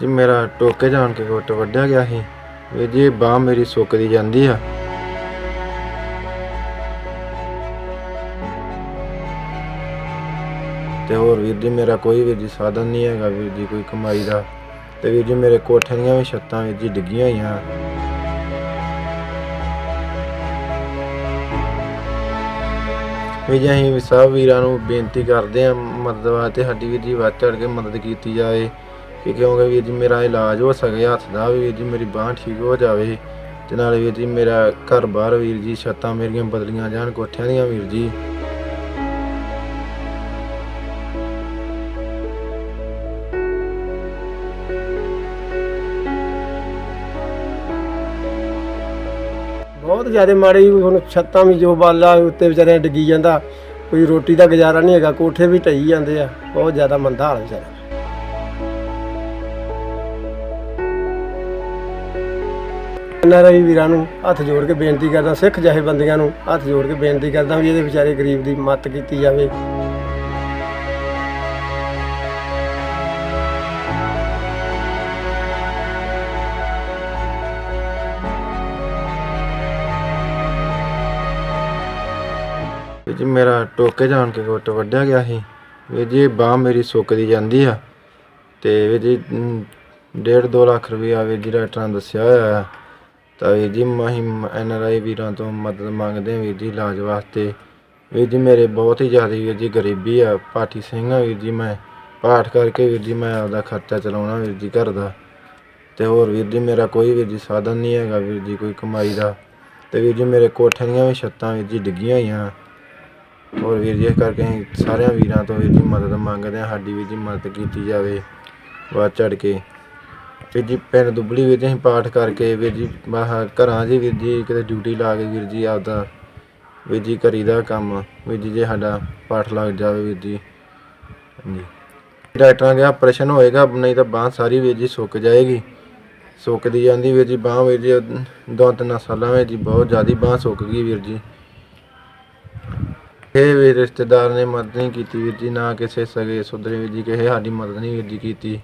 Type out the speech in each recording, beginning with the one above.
ਜੀ ਮੇਰਾ ਟੋਕੇ ਜਾਣ ਕੇ ਗੁੱਟ ਵੱਢਿਆ ਗਿਆ ਸੀ। ਵੀਰ ਜੀ ਬਾਹ ਮੇਰੀ ਸੁੱਕਦੀ ਜਾਂਦੀ ਆ। ਤੇ ਹੋਰ ਵੀਰ ਜੀ, ਮੇਰਾ ਕੋਈ ਵੀਰ ਜੀ ਸਾਧਨ ਨਹੀਂ ਹੈਗਾ ਵੀਰ ਜੀ, ਕੋਈ ਕਮਾਈ ਦਾ। ਤੇ ਵੀਰ ਜੀ, ਮੇਰੇ ਕੋਠੇ ਦੀਆਂ ਵੀ ਛੱਤਾਂ ਵੀਰ ਜੀ ਡਿੱਗੀਆਂ ਹੋਈਆਂ। ਵੀ ਜੀ, ਅਸੀਂ ਸਭ ਵੀਰਾਂ ਨੂੰ ਬੇਨਤੀ ਕਰਦੇ ਹਾਂ ਮਦਦ ਵਾਸਤੇ ਸਾਡੀ ਵੀਰ ਜੀ ਵੱਧ ਚੜ ਕੇ ਮਦਦ ਕੀਤੀ ਜਾਏ ਕਿ ਕਿਉਂਕਿ ਵੀਰ ਜੀ ਮੇਰਾ ਇਲਾਜ ਹੋ ਸਕੇ, ਹੱਥ ਦਾ ਵੀ ਵੀਰ ਜੀ ਮੇਰੀ ਬਾਂਹ ਠੀਕ ਹੋ ਜਾਵੇ ਤੇ ਨਾਲੇ ਵੀਰ ਜੀ ਮੇਰਾ ਘਰ ਬਾਹਰ ਵੀਰ ਜੀ ਛੱਤਾਂ ਮੇਰੀਆਂ ਬਦਲੀਆਂ ਜਾਣ, ਕੋਠਿਆਂ ਦੀਆਂ ਵੀਰ ਜੀ। ਬਹੁਤ ਜ਼ਿਆਦਾ ਮਾੜੇ ਜੀ, ਹੁਣ ਛੱਤਾਂ ਵੀ ਜੋ ਬਾਲਾ ਉੱਤੇ ਵਿਚਾਰਿਆਂ ਡਿੱਗੀ ਜਾਂਦਾ, ਕੋਈ ਰੋਟੀ ਦਾ ਗੁਜ਼ਾਰਾ ਨਹੀਂ ਹੈਗਾ, ਕੋਠੇ ਵੀ ਢਈ ਜਾਂਦੇ ਆ, ਬਹੁਤ ਜ਼ਿਆਦਾ ਮੰਦਾ ਹਾਲ ਵਿਚਾਰਾ। ਨਰਾਈ ਵੀਰਾਂ ਨੂੰ ਹੱਥ ਜੋੜ ਕੇ ਬੇਨਤੀ ਕਰਦਾ ਸਿੱਖ ਜਥੇਬੰਦੀਆਂ ਨੂੰ ਹੱਥ ਜੋੜ ਕੇ ਬੇਨਤੀ ਕਰਦਾ ਵੀ ਇਹਦੇ ਵਿਚਾਰੇ ਗਰੀਬ ਦੀ ਮਦਦ ਕੀਤੀ ਜਾਵੇ। ਜੀ ਮੇਰਾ ਟੋਕੇ ਜਾਣ ਕੇ ਗੁੱਟ ਵੱਢਿਆ ਗਿਆ ਸੀ। ਵੀਰ ਜੀ ਬਾਹ ਮੇਰੀ ਸੁੱਕਦੀ ਜਾਂਦੀ ਆ। ਤੇ ਵੀਰ ਜੀ ਅਮ, ਡੇਢ ਦੋ ਲੱਖ ਰੁਪਇਆ ਵੀਰ ਜੀ ਡਾਕਟਰਾਂ ਨੇ ਦੱਸਿਆ ਹੋਇਆ ਆ। ਤਾਂ ਵੀਰ ਜੀ ਮਾਹੀ ਐਨ ਆਰ ਆਈ ਵੀਰਾਂ ਤੋਂ ਮਦਦ ਮੰਗਦੇ ਹਾਂ ਵੀਰ ਜੀ ਇਲਾਜ ਵਾਸਤੇ ਵੀਰ ਜੀ ਮੇਰੇ ਬਹੁਤ ਹੀ ਜ਼ਿਆਦਾ ਵੀਰ ਜੀ ਗਰੀਬੀ ਆ ਪਾਠੀ ਸਿੰਘ ਆ ਵੀਰ ਜੀ ਮੈਂ ਪਾਠ ਕਰਕੇ ਵੀਰ ਜੀ ਮੈਂ ਆਪਦਾ ਖਰਚਾ ਚਲਾਉਣਾ ਵੀਰ ਜੀ ਘਰ ਦਾ ਤੇ ਹੋਰ ਵੀਰ ਜੀ ਮੇਰਾ ਕੋਈ ਵੀਰ ਜੀ ਸਾਧਨ ਨਹੀਂ ਹੈਗਾ ਵੀਰ ਜੀ ਕੋਈ ਕਮਾਈ ਦਾ ਤੇ ਵੀਰ ਜੀ ਮੇਰੇ ਕੋਠੇ ਦੀਆਂ ਵੀ ਛੱਤਾਂ ਵੀਰ ਜੀ ਡਿੱਗੀਆਂ ਹੋਈਆਂ ਹੋਰ ਵੀਰ ਜੀ ਇਸ ਕਰਕੇ ਅਸੀਂ ਸਾਰਿਆਂ ਵੀਰਾਂ ਤੋਂ ਵੀਰ ਜੀ ਮਦਦ ਮੰਗਦੇ ਹਾਂ ਸਾਡੀ ਵੀਰ ਜੀ ਮਦਦ ਕੀਤੀ ਜਾਵੇ ਵੱਧ ਚੜ ਕੇ ਵੀਰ ਜੀ, ਪਿੰਡ ਦੁੱਬਲੀ ਵੀਰ ਜੀ, ਅਸੀਂ ਪਾਠ ਕਰਕੇ ਵੀਰ ਜੀ ਬਾਹਰ ਘਰਾਂ 'ਚ ਵੀਰ ਜੀ, ਕਿਤੇ ਡਿਊਟੀ ਲਾ ਕੇ ਵੀਰ ਜੀ ਆਪਦਾ ਵੀਰ ਜੀ ਕਰੀਦਾ ਕੰਮ। ਵੀਰ ਜੀ, ਜੇ ਸਾਡਾ ਪਾਠ ਲੱਗ ਜਾਵੇ ਵੀਰ ਜੀ। ਹਾਂਜੀ। ਡਾਕਟਰਾਂ ਗਿਆ ਆਪਰੇਸ਼ਨ ਹੋਏਗਾ, ਨਹੀਂ ਤਾਂ ਬਾਂਹ ਸਾਰੀ ਵੀਰ ਜੀ ਸੁੱਕ ਜਾਏਗੀ। ਸੁੱਕਦੀ ਜਾਂਦੀ ਵੀਰ ਜੀ, ਬਾਂਹ ਵੀਰ ਜੀ, ਦੋ ਤਿੰਨ ਸਾਲਾਂ ਵਿੱਚ ਜੀ, ਬਹੁਤ ਜ਼ਿਆਦਾ ਬਾਂਹ ਸੁੱਕ ਗਈ ਵੀਰ ਜੀ। ਇਹ ਵੀ ਰਿਸ਼ਤੇਦਾਰ ਨੇ ਮਦਦ ਨਹੀਂ ਕੀਤੀ ਵੀਰ ਜੀ, ਨਾ ਕਿਸੇ ਸਗੇ ਸੁਧਰੇ ਵੀਰ ਜੀ, ਕਿਸੇ ਸਾਡੀ ਮਦਦ ਨਹੀਂ ਵੀਰ ਜੀ ਕੀਤੀ।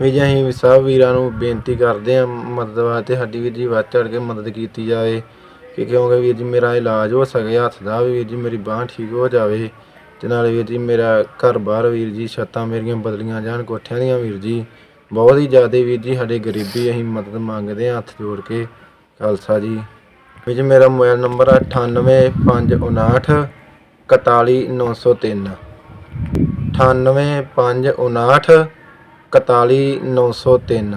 ਵੀ ਜੀ ਅਸੀਂ ਸਭ ਵੀਰਾਂ ਨੂੰ ਬੇਨਤੀ ਕਰਦੇ ਹਾਂ, ਮਦਦ ਵਾਸਤੇ ਸਾਡੀ ਵੀਰ ਜੀ ਵੱਧ ਚੜ੍ਹ ਕੇ ਮਦਦ ਕੀਤੀ ਜਾਵੇ ਕਿ ਕਿਉਂਕਿ ਵੀਰ ਜੀ ਮੇਰਾ ਇਲਾਜ ਹੋ ਸਕੇ, ਹੱਥ ਦਾ ਵੀਰ ਜੀ ਮੇਰੀ ਬਾਂਹ ਠੀਕ ਹੋ ਜਾਵੇ ਅਤੇ ਨਾਲੇ ਵੀਰ ਜੀ ਮੇਰਾ ਘਰ ਬਾਹਰ ਵੀਰ ਜੀ ਛੱਤਾਂ ਮੇਰੀਆਂ ਬਦਲੀਆਂ ਜਾਣ, ਕੋਠਿਆਂ ਦੀਆਂ ਵੀਰ ਜੀ ਬਹੁਤ ਹੀ ਜ਼ਿਆਦਾ ਵੀਰ ਜੀ ਸਾਡੇ ਗਰੀਬੀ ਅਸੀਂ ਮਦਦ ਮੰਗਦੇ ਹਾਂ ਹੱਥ ਜੋੜ ਕੇ। ਖਾਲਸਾ ਜੀ। ਵੀਰ ਜੀ ਮੇਰਾ ਮੋਬਾਈਲ ਨੰਬਰ ਹੈ 98559 41903 98559 41903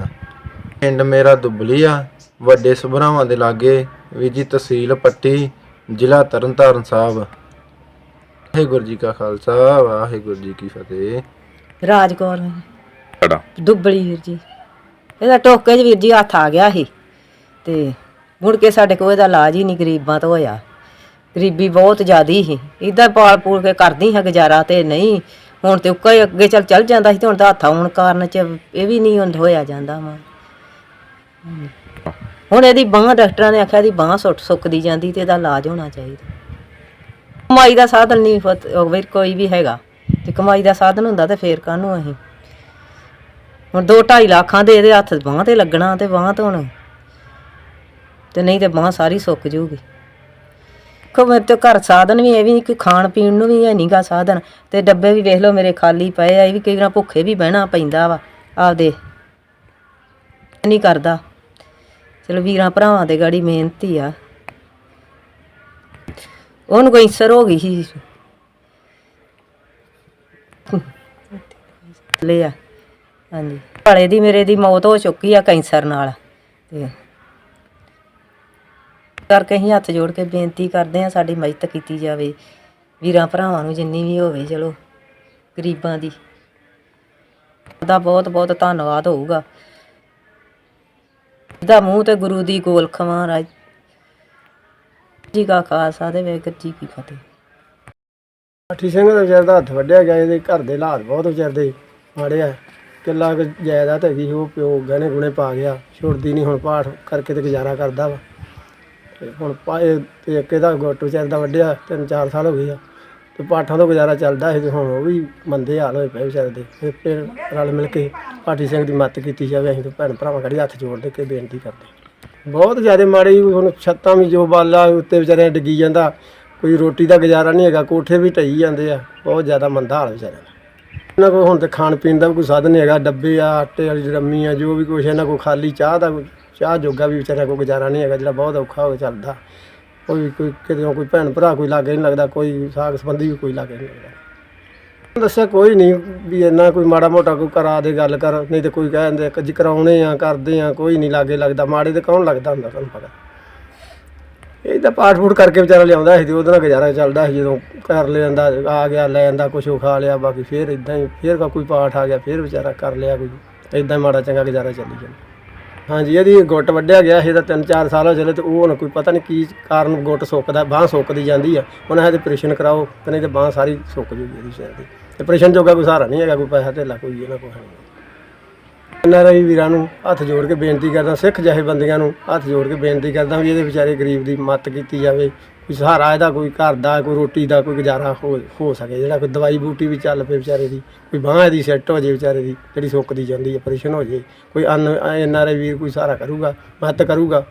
ਪਿੰਡ ਮੇਰਾ ਦੁੱਬਲੀ ਆ। ਵੱਡੇ ਸੁਭਰਾਵਾਂ ਦੇ ਲਾਗੇ ਵੀ ਜੀ ਤਹਿਸੀਲ ਪੱਟੀ ਜ਼ਿਲ੍ਹਾ ਤਰਨਤਾਰਨ ਸਾਹਿਬ। ਵਾਹਿਗੁਰੂ ਜੀ ਕਾ ਖਾਲਸਾ ਵਾਹਿਗੁਰੂ ਜੀ ਕੀ ਫਤਿਹ। ਰਾਜ ਕੌਰ। ਤੁਹਾਡਾ ਦੁੱਬਲੀ ਵੀਰ ਜੀ। ਇਹਦਾ ਟੋਕੇ 'ਚ ਵੀਰ ਜੀ ਹੱਥ ਆ ਗਿਆ ਸੀ। ਤੇ ਮੁੜ ਕੇ ਸਾਡੇ ਕੋਲ ਇਹਦਾ ਇਲਾਜ ਹੀ ਨਹੀਂ ਗਰੀਬਾਂ ਤੋਂ ਹੋਇਆ। ਗਰੀਬੀ ਬਹੁਤ ਜ਼ਿਆਦੀ ਸੀ। ਇਦਾਂ ਪਾਲ ਪੂਲ ਕੇ ਕਰਦੀ ਹਾਂ ਗੁਜ਼ਾਰਾ ਤੇ ਨਹੀਂ। ਹੁਣ ਤੇ ਉੱਕਾ ਹੀ ਅੱਗੇ ਚੱਲ ਚੱਲ ਜਾਂਦਾ ਸੀ ਤੇ ਹੁਣ ਤਾਂ ਹੱਥ ਆਉਣ ਕਾਰਨ ਚ ਇਹ ਵੀ ਨਹੀਂ ਹੁਣ ਹੋਇਆ ਜਾਂਦਾ ਵਾ। ਹੁਣ ਇਹਦੀ ਬਾਂਹ ਡਾਕਟਰਾਂ ਨੇ ਆਖਿਆ ਇਹਦੀ ਬਾਂਹ ਸੁੱਟ ਸੁੱਕਦੀ ਜਾਂਦੀ ਤੇ ਇਹਦਾ ਇਲਾਜ ਹੋਣਾ ਚਾਹੀਦਾ। ਕਮਾਈ ਦਾ ਸਾਧਨ ਨਹੀਂ ਫਤ- ਕੋਈ ਵੀ ਹੈਗਾ। ਤੇ ਕਮਾਈ ਦਾ ਸਾਧਨ ਹੁੰਦਾ ਤੇ ਫੇਰ ਕਾਹਨੂੰ ਅਸੀਂ? ਹੁਣ 2.5 ਲੱਖਾਂ ਦੇ ਇਹਦੇ ਹੱਥ ਬਾਹਾਂ ਤੇ ਲੱਗਣਾ ਤੇ ਬਾਹਾਂ ਤੋਂ ਹੁਣ ਤੇ ਨਹੀਂ ਤੇ ਬਾਹ ਸਾਰੀ ਸੁੱਕ ਜੂਗੀ। ਕੋ ਮੇਰੇ ਤੇ ਘਰ ਸਾਧਨ ਵੀ ਇਹ ਵੀ ਨਹੀਂ ਕਿ ਖਾਣ ਪੀਣ ਨੂੰ ਵੀ ਹੈ ਨਹੀਂਗਾ ਸਾਧਨ। ਤੇ ਡੱਬੇ ਵੀ ਵੇਖ ਲਓ, ਮੇਰੇ ਖਾਲੀ ਪਏ ਆ, ਇਹ ਵੀ ਕਈ ਵਾਰ ਭੁੱਖੇ ਵੀ ਬਹਿਣਾ ਪੈਂਦਾ ਵਾ, ਆਪਦੇ। ਨਹੀਂ ਕਰਦਾ। ਚਲੋ, ਵੀਰਾਂ ਭਰਾਵਾਂ ਦੇ ਗਾੜੀ ਮਿਹਨਤੀ ਆ। ਉਹਨੂੰ ਕੋਈ ਸਰ ਹੋ ਗਈ ਸੀ। ਲਿਆ ਹਾਂਜੀ। ਭਾਲੇ ਦੀ, ਮੇਰੇ ਦੀ ਮੌਤ ਹੋ ਚੁੱਕੀ ਆ ਕੈਂਸਰ ਨਾਲ। ਤੇ ਕਰਕੇ ਅਸੀਂ ਹੱਥ ਜੋੜ ਕੇ ਬੇਨਤੀ ਕਰਦੇ ਹਾਂ ਸਾਡੀ ਮਦਦ ਕੀਤੀ ਜਾਵੇ। ਵੀਰਾਂ ਭਰਾਵਾਂ ਨੂੰ ਜਿੰਨੀ ਵੀ ਹੋਵੇ ਚਲੋ ਗਰੀਬਾਂ ਦੀ। ਦਾ ਬਹੁਤ ਬਹੁਤ ਧੰਨਵਾਦ ਹੋਊਗਾ। ਦਾ ਮੂੰਹ ਤੇ ਗੁਰੂ ਦੀ ਗੋਲਖ ਮਹਾਰਾਜ ਜੀ ਕਾ ਖਾਲਸਾ ਤੇ ਵਾਹਿਗੁਰੂ ਜੀ ਕੀ ਫਤਿਹ। ਪਾਠੀ ਸਿੰਘ ਦਾ ਵਿਚਾਰ ਦਾ ਹੱਥ ਵੱਢਿਆ ਗਿਆ ਇਹਦੇ ਘਰ ਦੇ ਹਾਲਾਤ ਬਹੁਤ ਵਿਚਾਰ ਦੇ ਮਾੜੇ ਆ। ਕਿੱਲਾ ਕੁ ਜਾਇਦਾਦ ਹੈਗੀ ਸੀ, ਉਹ ਪਿਓ ਗਹਿਣੇ ਗੁਣੇ ਪਾ ਗਿਆ ਛੁੱਟਦੀ ਨਹੀਂ ਹੁਣ ਪਾਠ ਕਰਕੇ ਤੇ ਗੁਜ਼ਾਰਾ ਕਰਦਾ ਵਾ। ਤੇ ਹੁਣ ਪਾਏ ਤੇ ਇੱਕ ਇਹਦਾ ਗੁੱਟ ਵਿਚਾਰ ਦਾ ਵੱਢਿਆ, ਤਿੰਨ ਚਾਰ ਸਾਲ ਹੋ ਗਏ ਆ। ਤੇ ਪਾਠਾਂ ਤੋਂ ਗੁਜ਼ਾਰਾ ਚੱਲਦਾ ਸੀ ਤੇ ਹੁਣ ਉਹ ਵੀ ਮੰਦੇ ਹਾਲ ਹੋਏ ਪਏ ਵਿਚਾਰੇ ਦੇ। ਫਿਰ ਫਿਰ ਰਲ ਮਿਲ ਕੇ ਪਾਠੀ ਸਿੰਘ ਦੀ ਮਦਦ ਕੀਤੀ ਜਾਵੇ, ਅਸੀਂ ਤਾਂ ਭੈਣ ਭਰਾਵਾਂ ਕੜੀ ਹੱਥ ਜੋੜ ਦੇ ਕੇ ਬੇਨਤੀ ਕਰਦੇ ਬਹੁਤ ਜ਼ਿਆਦਾ ਮਾੜੀ ਹੁਣ ਛੱਤਾਂ ਵੀ ਜੋ ਬਾਲਾ ਉੱਤੇ ਵਿਚਾਰਿਆਂ ਡਿੱਗੀ ਜਾਂਦਾ, ਕੋਈ ਰੋਟੀ ਦਾ ਗੁਜ਼ਾਰਾ ਨਹੀਂ ਹੈਗਾ, ਕੋਠੇ ਵੀ ਢਈ ਜਾਂਦੇ ਆ, ਬਹੁਤ ਜ਼ਿਆਦਾ ਮੰਦਾ ਹਾਲ ਵਿਚਾਰਿਆਂ ਦਾ। ਇਹਨਾਂ ਕੋਲ ਹੁਣ ਤੇ ਖਾਣ ਪੀਣ ਦਾ ਵੀ ਕੋਈ ਸਾਧਨ ਨਹੀਂ ਹੈਗਾ, ਡੱਬੇ ਆ, ਆਟੇ ਵਾਲੀ ਰੰਮੀ ਆ, ਜੋ ਵੀ ਕੁਛ ਇਹਨਾਂ ਕੋਲ ਖਾਲੀ ਚਾਹ ਦਾ ਕੋਈ- ਚਾਹ ਜੋਗਾ ਵੀ ਵਿਚਾਰਿਆਂ ਕੋਈ ਗੁਜ਼ਾਰਾ ਨਹੀਂ ਹੈਗਾ, ਜਿਹੜਾ ਬਹੁਤ ਔਖਾ ਹੋ ਕੇ ਚੱਲਦਾ। ਕੋਈ ਕੋਈ ਕਿਤੇ ਕੋਈ ਭੈਣ ਭਰਾ ਕੋਈ ਲਾਗੇ ਨਹੀਂ ਲੱਗਦਾ, ਕੋਈ ਸਾਗ ਸੰਬੰਧੀ ਵੀ ਕੋਈ ਲਾਗੇ ਨਹੀਂ ਲੱਗਦਾ। ਦੱਸਿਆ ਕੋਈ ਨਹੀਂ ਵੀ ਇੰਨਾ ਕੋਈ ਮਾੜਾ ਮੋਟਾ ਕੋਈ ਕਰਾ ਦੇ, ਗੱਲ ਕਰ, ਨਹੀਂ ਤੇ ਕੋਈ ਕਹਿੰਦੇ ਕਿ ਕਰਾਉਣੇ ਆ, ਕਰਦੇ ਆ, ਕੋਈ ਨਹੀਂ ਲਾਗੇ ਲੱਗਦਾ, ਮਾੜੇ ਤੇ ਕੌਣ ਲੱਗਦਾ ਹੁੰਦਾ ਤੁਹਾਨੂੰ ਪਤਾ। ਇਹ ਤਾਂ ਪਾਠ ਪੂਠ ਕਰਕੇ ਵਿਚਾਰਾ ਲਿਆਉਂਦਾ ਸੀ ਤੇ ਉਹਦੇ ਨਾਲ ਗੁਜ਼ਾਰਾ ਚੱਲਦਾ ਸੀ, ਜਦੋਂ ਕਰ ਲਿਆਂਦਾ ਆ ਗਿਆ, ਲੈ ਜਾਂਦਾ, ਕੁਛ ਉਹ ਖਾ ਲਿਆ, ਬਾਕੀ ਫੇਰ ਇਦਾਂ ਹੀ, ਫੇਰ ਕੋਈ ਪਾਠ ਆ ਗਿਆ, ਫੇਰ ਵਿਚਾਰਾ ਕਰ ਲਿਆ ਕੋਈ। ਇਦਾਂ ਮਾੜਾ ਚੰਗਾ ਗੁਜ਼ਾਰਾ ਚੱਲੀ ਜਾਂਦਾ। ਹਾਂਜੀ, ਇਹਦੀ ਗੁੱਟ ਵੱਢਿਆ ਗਿਆ ਸੀ ਇਹਦਾ 3-4 ਸਾਲ ਹੋ ਚਲੇ ਤੇ ਉਹ ਹੁਣ ਕੋਈ ਪਤਾ ਨਹੀਂ ਕੀ ਕਾਰਨ ਗੁੱਟ ਸੁੱਕਦਾ, ਬਾਹ ਸੁੱਕਦੀ ਜਾਂਦੀ ਆ। ਉਹਨਾਂ ਇਹਦੇ ਆਪਰੇਸ਼ਨ ਕਰਾਓ, ਤੇ ਨਹੀਂ ਤੇ ਬਾਹ ਸਾਰੀ ਸੁੱਕ ਜੂਗੀ ਇਹਦੀ ਸ਼ਾਇਦ ਦੀ ਆਪਰੇਸ਼ਨ ਜੋਗਾ ਕੋਈ ਸਹਾਰਾ ਨਹੀਂ ਹੈਗਾ, ਕੋਈ ਪੈਸਾ ਧੇਲਾ ਕੋਈ ਇਹਨਾਂ ਕੋਲ ਹੈ ਨਹੀਂ ਇਹਨਾਂ ਰਾਈ ਵੀਰਾਂ ਨੂੰ ਹੱਥ ਜੋੜ ਕੇ ਬੇਨਤੀ ਕਰਦਾ, ਸਿੱਖ ਜਥੇਬੰਦੀਆਂ ਨੂੰ ਹੱਥ ਜੋੜ ਕੇ ਬੇਨਤੀ ਕਰਦਾ ਵੀ ਇਹਦੇ ਵਿਚਾਰੇ ਗਰੀਬ ਦੀ ਮਦਦ ਕੀਤੀ ਜਾਵੇ ਕੋਈ ਸਹਾਰਾ ਇਹਦਾ, ਕੋਈ ਘਰ ਦਾ, ਕੋਈ ਰੋਟੀ ਦਾ, ਕੋਈ ਗੁਜ਼ਾਰਾ ਹੋ ਹੋ ਸਕੇ। ਜਿਹੜਾ ਕੋਈ ਦਵਾਈ ਬੂਟੀ ਵੀ ਚੱਲ ਪਏ ਵਿਚਾਰੇ ਦੀ, ਕੋਈ ਬਾਂਹ ਇਹਦੀ ਸੈੱਟ ਹੋ ਜੇ ਵਿਚਾਰੇ ਦੀ, ਜਿਹੜੀ ਸੁੱਕਦੀ ਜਾਂਦੀ ਹੈ ਆਪਰੇਸ਼ਨ ਹੋ ਜੇ, ਕੋਈ ਅਨ, ਐਨ ਆਰ ਆਈ ਵੀਰ ਕੋਈ ਸਹਾਰਾ ਕਰੂਗਾ, ਮਦਦ ਕਰੂਗਾ,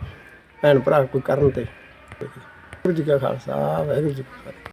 ਭੈਣ ਭਰਾ ਕੋਈ ਕਰਨ ਤੇ। ਵਾਹਿਗੁਰੂ ਜੀ ਕਾ ਖਾਲਸਾ, ਵਾਹਿਗੁਰੂ ਜੀ ਕੀ ਫਤਿਹ।